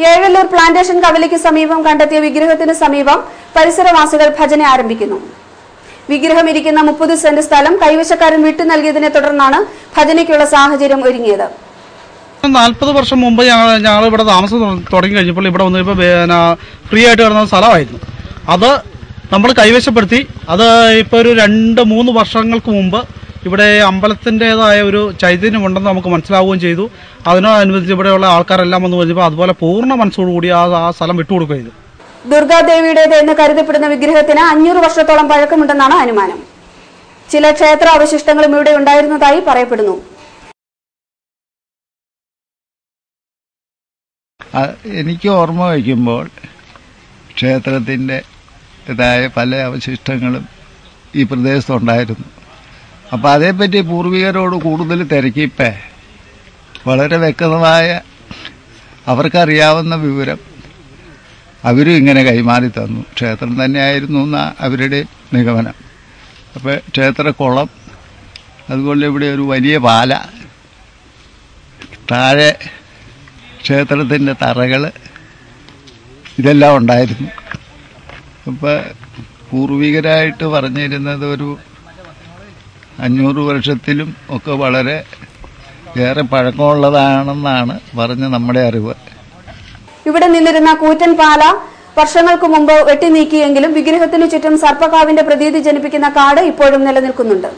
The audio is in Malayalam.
ഏഴല്ലൂർ പ്ലാന്റേഷൻ കവലയ്ക്ക് സമീപം കണ്ടെത്തിയ വിഗ്രഹത്തിന് സമീപം പരിസരവാസികൾ ഭജന ആരംഭിക്കുന്നു. വിഗ്രഹം ഇരിക്കുന്ന മുപ്പത് സെന്റ് സ്ഥലം കൈവശക്കാരൻ വിട്ടു നൽകിയതിനെ തുടർന്നാണ് ഭജനയ്ക്കുള്ള സാഹചര്യം ഒരുങ്ങിയത്. നാൽപ്പത് വർഷം മുമ്പ് ഞങ്ങൾ ഞങ്ങൾ ഇവിടെ താമസം തുട- തുടങ്ങി കഴിഞ്ഞപ്പോൾ ഇവിടെ വന്ന് ഇപ്പോൾ ഫ്രീ ആയിട്ട് കിടന്ന സ്ഥലമായിരുന്നു. അത് നമ്മൾ കൈവശപ്പെടുത്തി. അത് ഇപ്പോൾ ഒരു രണ്ട് മൂന്ന് വർഷങ്ങൾക്ക് മുമ്പ് ഇവിടെ അമ്പലത്തിന്റെതായ ഒരു ചൈതന്യമുണ്ടെന്ന് നമുക്ക് മനസ്സിലാവുകയും ചെയ്തു. അതിനോടനുബന്ധിച്ച് ഇവിടെയുള്ള ആൾക്കാരെല്ലാം വന്ന് കഴിഞ്ഞപ്പോൾ അതുപോലെ പൂർണ മനസ്സോടുകൂടി ആ ആ സ്ഥലം വിട്ടുകൊടുക്കുകയും ചെയ്തു. ദുർഗാദേവിയുടേത് എന്ന് കരുതപ്പെടുന്ന വിഗ്രഹത്തിന് അഞ്ഞൂറ് വർഷത്തോളം പഴക്കമുണ്ടെന്നാണ് അനുമാനം. ചില ക്ഷേത്ര അവശിഷ്ടങ്ങളും ഇവിടെ ഉണ്ടായിരുന്നതായി പറയപ്പെടുന്നു. എനിക്ക് ഓർമ്മ വയ്ക്കുമ്പോൾ ക്ഷേത്രത്തിന്റെ ഇതായ പല അവശിഷ്ടങ്ങളും ഈ പ്രദേശത്തുണ്ടായിരുന്നു. അപ്പോൾ അതേപ്പറ്റി പൂർവികരോട് കൂടുതൽ തിരക്കിപ്പേ വളരെ വ്യക്തമായ അവർക്കറിയാവുന്ന വിവരം അവരും ഇങ്ങനെ കൈമാറി തന്നു. ക്ഷേത്രം തന്നെയായിരുന്നു എന്ന അവരുടെ നിഗമനം. അപ്പോൾ ക്ഷേത്രക്കുളം അതുപോലെ ഇവിടെ ഒരു വലിയ പാല താഴെ ക്ഷേത്രത്തിന്റെ തറകൾ ഇതെല്ലാം ഉണ്ടായിരുന്നു. അപ്പോൾ പൂർവികരായിട്ട് പറഞ്ഞിരുന്നത് ഒരു അഞ്ഞൂറ് വർഷത്തിലും ഒക്കെ വളരെ ഏറെ പഴക്കമുള്ളതാണെന്നാണ് പറഞ്ഞ നമ്മുടെ അറിവ്. ഇവിടെ നിന്നിരുന്ന കൂറ്റൻ പാല വർഷങ്ങൾക്ക് മുമ്പ് വെട്ടി നീക്കിയെങ്കിലും വിഗ്രഹത്തിനു ചുറ്റും സർപ്പക്കാവിന്റെ പ്രതീതി ജനിപ്പിക്കുന്ന കാട് ഇപ്പോഴും നിലനിൽക്കുന്നുണ്ട്.